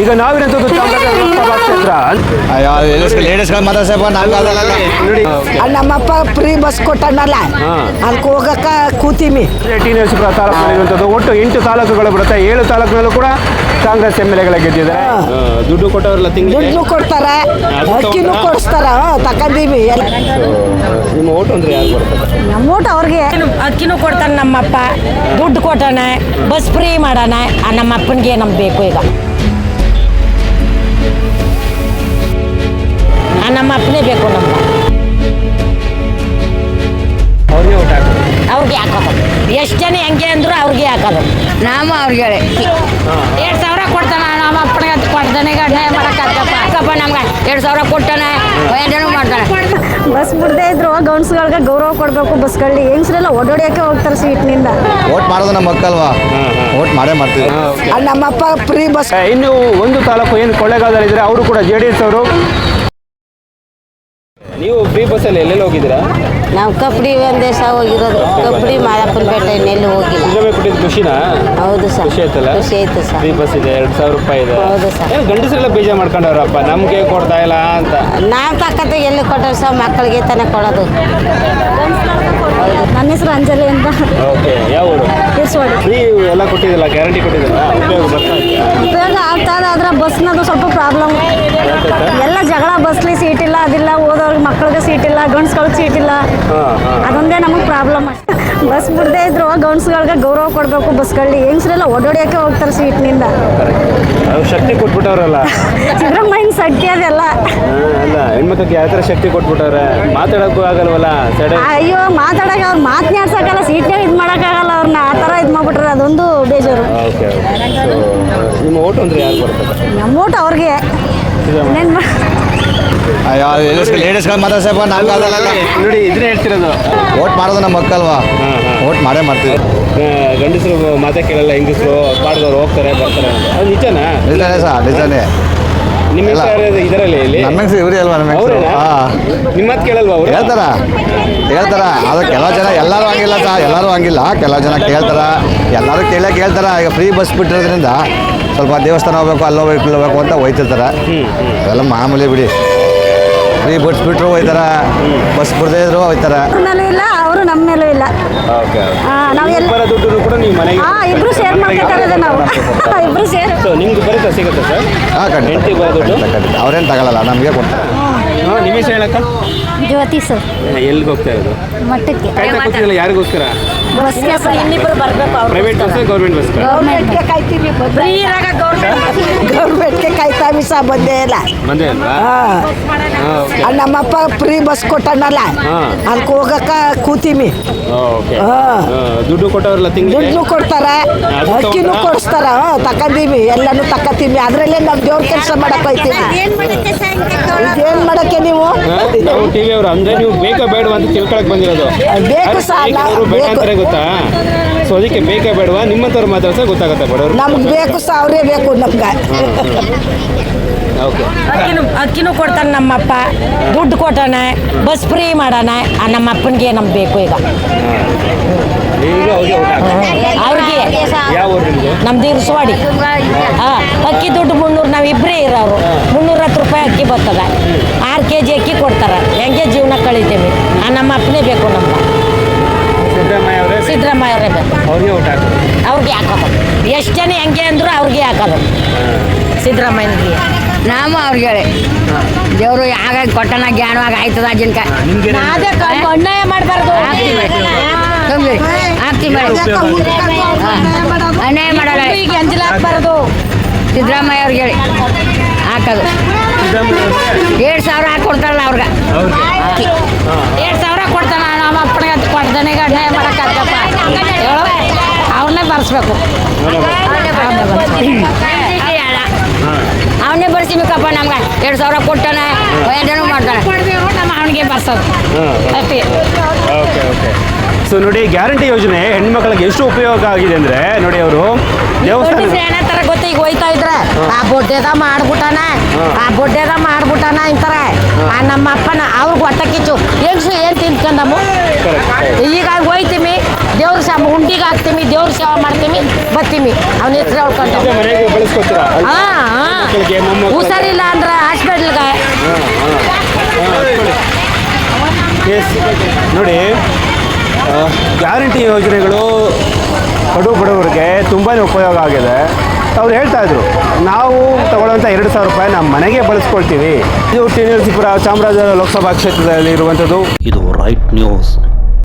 ಈಗ ನಾವಿರೋದು ಲೋಕಸಭಾ ಕ್ಷೇತ್ರ. ಲೇಡೀಸ್ಗಳು ನಮ್ಮಪ್ಪ ಫ್ರೀ ಬಸ್ ಕೊಟ್ಟನಲ್ಲ ಹಾ. ಅದಕ್ಕೆ ಹೋಗಕ್ಕ ಕೂತೀವಿ ಟಿ ತಾಲೂಕು ಒಟ್ಟು ಎಂಟು ತಾಲೂಕುಗಳು ಬರುತ್ತೆ. ಏಳು ತಾಲೂಕುಗಳು ಕೂಡ ಕಾಂಗ್ರೆಸ್ ಎಂ ಎಲ್ ಎಗಳ ಗೆದ್ದಿದ್ದಾರೆ. ದುಡ್ಡು ಕೊಟ್ಟವ್ರಲ್ಲ ದುಡ್ಡು ಕೊಡ್ತಾರ. ಅಕ್ಕಿನೂ? ಕೊಡಿಸ್ತಾರ. ತಕೊಂಡೀವಿ ಎಲ್ಲ. ನಿಮ್ಮ ಓಟ್ ಅಂದ್ರೆ ಯಾರು ನಮ್ಮ ಊಟ ಅವ್ರಿಗೆ. ಅಕ್ಕಿನೂ ಕೊಡ್ತಾನೆ ನಮ್ಮಪ್ಪ. ದುಡ್ಡು ಕೊಟ್ಟಾನೆ. ಬಸ್ ಫ್ರೀ ಮಾಡೋಣ ಆ ನಮ್ಮ ಅಪ್ಪನಿಗೆ ನಮ್ಗೆ ಬೇಕು ಈಗ. ನಮ್ಮ ಅಪ್ಪನೇ ಬೇಕು ನಮ್ಗೆ ಅವ್ರಿಗೆ ಊಟ ಹಾಕೋದು ಅವ್ರಿಗೆ ಹಾಕೋದು। ಎಷ್ಟು ಜನ ಹೆಂಗೆ ಅಂದ್ರು ಅವ್ರಿಗೆ ಹಾಕೋದು। ನಾವು ಅವ್ರಿಗೆ ಎರಡು ಸಾವಿರ ಕೊಡ್ತಾನ ನಮ್ಮ ಅಪ್ಪನಿಗೆ ಅದು ಕೊಡ್ತಾನೆ ಈಗ ಮಾಡಕ್ಕಪ್ಪ ಅಕ್ಕಪ್ಪ ನಮ್ಗೆ ಎರಡು ಸಾವಿರ ಕೊಟ್ಟಾನೆ ವಯಸ್ಸು ಮಾಡ್ತಾನೆ। ಬಸ್ ಬಿಡದೆ ಇದ್ರು ಗೌನ್ಸ್ಗಳಿಗೆ ಗೌರವ ಕೊಡಬೇಕು ಬಸ್ಗಳಲ್ಲಿ ಹೆಂಗ್ಸ್ರೆಲ್ಲ ಓಡೋಡಿಯಕ್ಕೆ ಹೋಗ್ತಾರೆ ಸೀಟ್ನಿಂದ. ಓಟ್ ಮಾಡೋದು ನಮ್ಮ ಮಕ್ಕಲ್ವಾ ಓಟ್ ಮಾಡೇ ಮಾಡ್ತೀವಿ. ಅಲ್ಲಿ ನಮ್ಮಪ್ಪ ಫ್ರೀ ಬಸ್ ಇನ್ನು ಒಂದು ತಾಲೂಕು ಏನು ಕೊಳ್ಳೇಗಾಲದಲ್ಲಿದ್ರೆ ಅವರು ಕೂಡ ಜೆ ಡಿ ಎಸ್ ಅವರು. ನೀವು ಫ್ರೀ ಬಸ್ಸಲ್ಲಿ ಎಲ್ಲೆಲ್ಲಿ ಹೋಗಿದ್ದೀರಾ? ನಾವು ಕಬಡ್ಡಿ ಒಂದೇ ಸಹ ಹೋಗಿರೋದು. ಕಬಡ್ಡಿ ಮಾದಪ್ಪನ ಬೆಟ್ಟ ಇನ್ನೆಲ್ಲಿ ಹೋಗಿಲ್ಲ. ಸಿದ್ದರಾಮಯ್ಯ ಕೊಟ್ಟಿದ್ದು ಖುಷಿನಾ? ಹೌದು ಸರ್. ಖುಷಿ ಆಯ್ತಲ್ಲ? ಖುಷಿ ಆಯ್ತು ಸರ್. ಫ್ರೀ ಬಸ್ ಇದೆ ಎರಡು ಸಾವಿರ ರೂಪಾಯಿ ಇದೆ. ಹೌದು ಸರ್. ಏನು ಗಂಡಸರೆಲ್ಲ ಬೇಜಾರು ಮಾಡ್ಕೊಂಡವ್ರಪ್ಪ? ನಮ್ಗೆ ಕೊಡ್ತಾ ಇಲ್ಲ ಅಂತ. ನಾವು ತಕ್ಕಂತ ಎಲ್ಲಿ ಕೊಟ್ಟರು ಸಹ ಮಕ್ಕಳಿಗೆ ತಾನೇ ಕೊಡೋದು. ನನ್ನ ಹೆಸರು ಅಂಜಲಿ ಅಂತ. ಓಕೆ ಯಾವ ಊರು? ಫ್ರೀ ಎಲ್ಲ ಕೊಟ್ಟಿದ್ದಿಲ್ಲ ಗ್ಯಾರಂಟಿ ಕೊಟ್ಟಿದ್ದಿಲ್ಲ? ಉಪಯೋಗ ಬರ್ತಾ ಇದೆಯಾ? ಉಪಯೋಗ ಆಗ್ತಾ ಇದೆ ಆದ್ರೆ ಬಸ್ನದು ಸ್ವಲ್ಪ ಪ್ರಾಬ್ಲಮ್ ಎಲ್ಲ ಜಗಳ ಬಸ್ಲಿ ಸೀಟ್ ಇಲ್ಲ ಅದಿಲ್ಲ ಓದೋರ್ಗೆ ಮಕ್ಕಳಿಗೆ ಸೀಟ್ ಇಲ್ಲ ಗಂಡ್ಸ್ಗಳಿಗೆ ಸೀಟ್ ಇಲ್ಲ. ಅದೊಂದೇ ನಮಗೆ ಪ್ರಾಬ್ಲಮ್ ಬಸ್ ಬಿಡದೇ ಇದ್ರು ಗಂಡ್ಸ್ಗಳಿಗೆ ಗೌರವ ಕೊಡಬೇಕು ಬಸ್ಗಳಲ್ಲಿ ಹೆಂಗ್ಸ್ರೆಲ್ಲ ಓಡಾಡಿಯೋಕೆ ಹೋಗ್ತಾರೆ ಸೀಟ್ನಿಂದ ಶಕ್ತಿ ಕೊಟ್ಬಿಟ್ಟವ್ರಲ್ಲ. ಸಿದ್ದರಾಮಯ್ಯನ ಶಕ್ತಿ ಅದೆಲ್ಲ. ಅಲ್ಲ ಹೆಣ್ಮಕ್ಳಿಗೆ ಯಾವ ಥರ ಶಕ್ತಿ ಕೊಟ್ಬಿಟ್ಟವ್ರೆ? ಮಾತಾಡೋಕ್ಕೂ ಆಗಲ್ವಲ್ಲ ಅಯ್ಯೋ ಮಾತಾಡಕ್ಕೆ ಅವ್ರು ಮಾತನಾಡ್ಸಕ್ಕಲ್ಲ ಸೀಟ್ನಾಗ ಇದು ಮಾಡೋಕ್ಕಾಗಲ್ಲ ಅವ್ರನ್ನ ಆ ಥರ ಇದು ಮಾಡ್ಬಿಟ್ರೆ ಅದೊಂದು ಬೇಜಾರು. ಓಕೆ ನಿಮ್ಮ ಓಟ್ ಅಂದ್ರೆ ಯಾರು ನಮ್ಮ ಊಟ ಅವ್ರಿಗೆ. ಅಯ್ಯೋ ಲೇಡೀಸ್ಗಳು ಮಾತಾಡ್ಸಪ್ಪ ನಮ್ಗೆ ಅದಲ್ಲ ನೋಡಿ ಇದ್ರೆ ಹೇಳ್ತಿರೋದು. ಓಟ್ ಮಾಡೋದು ನಮ್ಮ ಮಕ್ಕಲ್ವಾ. ಓಟ್ ಮಾಡೇ ಮಾಡ್ತೀವಿ. ಗಂಡಸರು ಮಾತೇ ಕೇಳಲ್ಲ ಹೆಂಗಸರು ಪಾಡ್ದವ್ರು ಹೋಗ್ತಾರೆ ಬರ್ತಾರೆ ಅದು ನಿಜನಾ? ನಿಜಾನೇ ಸಾ ನಿಜಾನೇ. ನಿಮ್ಮ. ಇದರಲ್ಲಿ ಇಲ್ಲಿ? ನಮ್ಮ ಇವ್ರಿ ಅಲ್ವಾ ನಮ್ಮ ಹೆಂಗ್ಸ್ರು? ನಿಮ್ಮ ಮಾತು ಕೇಳಲ್ವಾ ಅವರು? ಹೇಳ್ತಾರ? ಹೇಳ್ತಾರ? ಅದು ಕೆಲವು ಜನ ಎಲ್ಲರೂ ಹಂಗಿಲ್ಲ ಸರ್ ಎಲ್ಲರೂ ಹಂಗಿಲ್ಲ. ಕೆಲವು ಜನ ಕೇಳ್ತಾರ? ಎಲ್ಲರೂ ಕೇಳೇ ಕೇಳ್ತಾರ? ಈಗ ಫ್ರೀ ಬಸ್ ಬಿಟ್ಟಿರೋದ್ರಿಂದ ಸ್ವಲ್ಪ ದೇವಸ್ಥಾನ ಹೋಗ್ಬೇಕು ಅಲ್ಲಿ ಹೋಗ್ಬೇಕು ಇಲ್ಲಿ ಹೋಗ್ಬೇಕು ಅಂತ ಹೋಯ್ತಿರ್ತಾರ? ಅದೆಲ್ಲ ಮಾಮೂಲಿ ಬಿಡಿ. ಫ್ರೀ ಬಡ್ಸ್ಬಿಟ್ರು ಹೋಯ್ತಾರ? ಬಸ್ ಬಿಡದೇ ಇದ್ರು ಹೋಯ್ತಾರ? ಮೇಲೂ ಇಲ್ಲ ಅವರು ನಮ್ಮ ಮೇಲೂ ಇಲ್ಲ ಓಕೆ ಆ, ನಾವು ಎಲ್ಲ ಬರೋ ದುಡ್ಡು ಕೂಡ ನೀವು ಮನೆಗೆ ಹಾ ಇಬ್ರು ಶೇರ್ ಮಾಡ್ಬೇಕಾಗದೆ ನಾವು. ಇಬ್ರು ಶೇರ್ ಸೊ ಬರುತ್ತೆ ಸಿಗುತ್ತೆ ಸರ್ ಹಾಂ ಖಂಡಿತ. ಹೆಂಡ್ತಿ ಬರೋ ದುಡ್ಡು? ಖಂಡಿತ, ಖಂಡಿತ. ಅವ್ರೇನು ತಗೊಳ್ಳಲ್ಲ ನಮಗೆ ಕೊಡ್ತಾರೆ. ಹಾಂ. ನಿಮ್ಮ ಹೆಸರು ಹೇಳಕ್ಕ? ಜ್ಯೋತಿ ಸರ್ ಎಲ್ಲಿಗೆ ಹೋಗ್ತಾ ಇರೋದು? ಮಟ್ಟಕ್ಕೆ ಕಾಯ್ತಾ ಕೂತಿರಲ್ಲ ಯಾರಿಗೋಸ್ಕರ? ಬಸ್ಗೆ ಇನ್ನಿಬ್ರು ಬರಬೇಕು private bus government bus government ಕಾಯ್ತೀವಿ free ಇರಾಗ ಗೌರ್ಮೆಂಟ್ ಕಾಯ್ತಾವಿ ಬಂದೇ ಇಲ್ಲ ಬಂದೇ ಹಾ. ಹಾಂ ಓಕೆ. ನಮ್ಮಪ್ಪ ಫ್ರೀ ಬಸ್ ಕೊಟ್ಟನಲ್ಲ. ಹಾ. ಅದಕ್ಕೆ ಹೋಗಕ್ಕ ಕೂತೀವಿ. ಓಕೆ. ಹಾ. ದುಡ್ಡು ಕೊಟ್ಟವ್ರಲ್ಲ ತಿಂಗಳಿಗೆ? ದುಡ್ಡು ಕೊಡ್ತಾರ. ಅದು ಅಕ್ಕಿನೂ ತಗೊಂಡ್ರಾ? ಕೊಡಿಸ್ತಾರ ತಕೊಂಡೀವಿ ಎಲ್ಲಾನು ತಕತೀವಿ. ಅದ್ರಲ್ಲೇ ನಾವು ದೇವ್ರ ಕೆಲಸ ಮಾಡಕ್ ಹೋಯ್ತೀವಿ. ಇದೇನ್ ಮಾಡಕ್ಕೆ ನೀವು? ನಾವು ಟಿವಿ ಅವರು. ಅಂದ್ರೆ ನೀವು ಬೇಕಾ ಬೇಡ ಅಂತ ತಿಳ್ಕೊಳಕ್ ಬಂದಿರೋದು. ಬೇಕು ಸಾಲ, ಅವ್ರು ಬೇಡ ಬೇಕು. ಅಂತಾರೆ ಗೊತ್ತಾ? ಸೊ ಅದಕ್ಕೆ ಬೇಕೇ ಬೇಡವಾ? ನಿಮ್ಮಂತವ್ರು ಮಾತಾಡ್ಸ ಗೊತ್ತಾಗುತ್ತೆ ಬಡವರು. ನಮ್ಗೆ ಬೇಕು ಸಾವಿರೇ ಅವರೇ ಬೇಕು ನಮ್ಗೆ. ಓಕೆ ಅಕ್ಕಿನೂ ಅಕ್ಕಿನೂ ಕೊಡ್ತಾನೆ ನಮ್ಮಪ್ಪ. ದುಡ್ಡು ಕೊಟ್ಟಾನ ಬಸ್ ಫ್ರೀ ಮಾಡೋಣ ಆ ನಮ್ಮ ಅಪ್ಪನಿಗೆ ನಮ್ಗೆ ಬೇಕು ಈಗ. ಈಗ ಅವ್ರಿಗೆ. ಊಟ ಹಾಕಿ. ಅವ್ರಿಗೆ ಯಾವ ಊರು ನಿಮ್ದು? ನಮ್ದು ಇರ್ಸ್ವಾಡಿ. ಹಾಂ ಅಕ್ಕಿ ದುಡ್ಡು ಮುನ್ನೂರು ನಾವು ಇಬ್ಬರೇ ಇರೋರು. ಮುನ್ನೂರ ಹತ್ತು ರೂಪಾಯಿ ಅಕ್ಕಿ ಬರ್ತದೆ. ಆರು ಕೆ ಜಿ ಅಕ್ಕಿ ಕೊಡ್ತಾರೆ. ಹೆಂಗೆ ಜೀವನ ಕಳಿತೀವಿ. ಆ ನಮ್ಮ ಅಪ್ಪನೇ ಬೇಕು ನಮ್ಗೆ. ಸಿದ್ದರಾಮಯ್ಯ ಅವರೇ ಸಿದ್ದರಾಮಯ್ಯ ಅವರೇ ಬೇಕು ಅವ್ರಿಗೆ ಊಟ ಹಾಕೋದು. ಅವ್ರಿಗೆ ಹಾಕೋದು. ಎಷ್ಟು ಜನ ಹೆಂಗೆ ಅಂದ್ರು ಅವ್ರಿಗೆ ಹಾಕೋದು. ಸಿದ್ದರಾಮಯ್ಯನಿಗೆ. ನಾವು ಅವ್ರಿಗೆ ಹೇಳಿ ದೇವರು ಯಾವಾಗ ಕೊಟ್ಟನ ಜ್ಞಾನವಾಗ ಆಯ್ತದ ಅದೇ ಅನ್ಯಾಯ ಮಾಡಬಾರ್ದು. ಹಾಕ್ತೀವಿ ಅನ್ಯಾಯ ಮಾಡಲ್ಲ. ಈಗ ಅಂಜಲ ಹಾಕ್ಬಾರ್ದು ಸಿದ್ದರಾಮಯ್ಯ ಅವ್ರಿಗೆ? ಹೇಳಿ ಹಾಕೋದು ಎರಡು ಸಾವಿರ ಹಾಕೊಡ್ತಾರಲ್ಲ ಅವ್ರಿಗೆ. ಅವ್ರಿಗೆ? ಎರಡು ಸಾವಿರ ಅವ್ರನ್ನೇ ಬರ್ಸ್ಬೇಕು ಅವನೇ ಬರ್ಸಿಬೇಕಪ್ಪ ನಮ್ಗೆ. ಎರಡು ಸಾವಿರ ಕೊಟ್ಟಾನೆ ವಯಸ್ಸು ಮಾಡ್ತಾನೆ. ನಮ್ಮ ಅವನಿಗೆ ಬರ್ಸೋದು. ಅಷ್ಟೇ. Okay okay. ಸೊ ನೋಡಿ ಗ್ಯಾರಂಟಿ ಯೋಜನೆ ಹೆಣ್ಮಕ್ಳಿಗೆ ಎಷ್ಟು ಉಪಯೋಗ ಆಗಿದೆ ಅಂದ್ರೆ ನೋಡಿ ಅವರು ದೇವಸ್ಥಾನ ಏನ ತರ ಗೊತ್ತ? ಈಗ ಹೋಯ್ತಾ ಇದ್ರೆ ಆ ಬೊಡ್ಡೆದ ಮಾಡ್ಬಿಟ್ಟಾನ ಆ ಬೊಡ್ಡೆದ ಮಾಡ್ಬಿಟ್ಟಾನ ಅಂತಾರೆ. ಆ ನಮ್ಮ ಅಪ್ಪನ ಅವ್ರಿಗೆ ಹೊಟ್ಟೆ ಕಿಚ್ಚು ಹೆಂಗ್ಸು ಏನ್ ತಿನ್ಕೊಂಡಮ್ಮ ಈಗ ಹೋಯ್ತೀವಿ ದೇವ್ರ ಸಾಮ ಹುಂಡಿಗೆ ಹಾಕ್ತೀವಿ ದೇವ್ರ ಸೇವೆ ಮಾಡ್ತೀವಿ ಬರ್ತೀವಿ ಅವನ ಹೆಸರು ಹೇಳ್ಕೊಂಡು ಹಾ. ಹುಷಾರಿಲ್ಲ ಅಂದ್ರೆ ಹಾಸ್ಪಿಟ್ಲ್ಗೆ. ಎಸ್ ನೋಡಿ ಗ್ಯಾರಂಟಿ ಯೋಜನೆಗಳು ಕಡು ಬಡವರಿಗೆ ತುಂಬಾ ಉಪಯೋಗ ಆಗಿದೆ. ಅವ್ರು ಹೇಳ್ತಾ ಇದ್ರು ನಾವು ತಗೊಳ್ಳೋಂಥ ಎರಡು ಸಾವಿರ ರೂಪಾಯಿ ನಮ್ಮ ಮನೆಗೆ ಬಳಸ್ಕೊಳ್ತೀವಿ. ಇದು ಟಿ ನರಸೀಪುರ ಚಾಮರಾಜ ಲೋಕಸಭಾ ಕ್ಷೇತ್ರದಲ್ಲಿ ಇರುವಂಥದ್ದು ಇದು ರೈಟ್ ನ್ಯೂಸ್.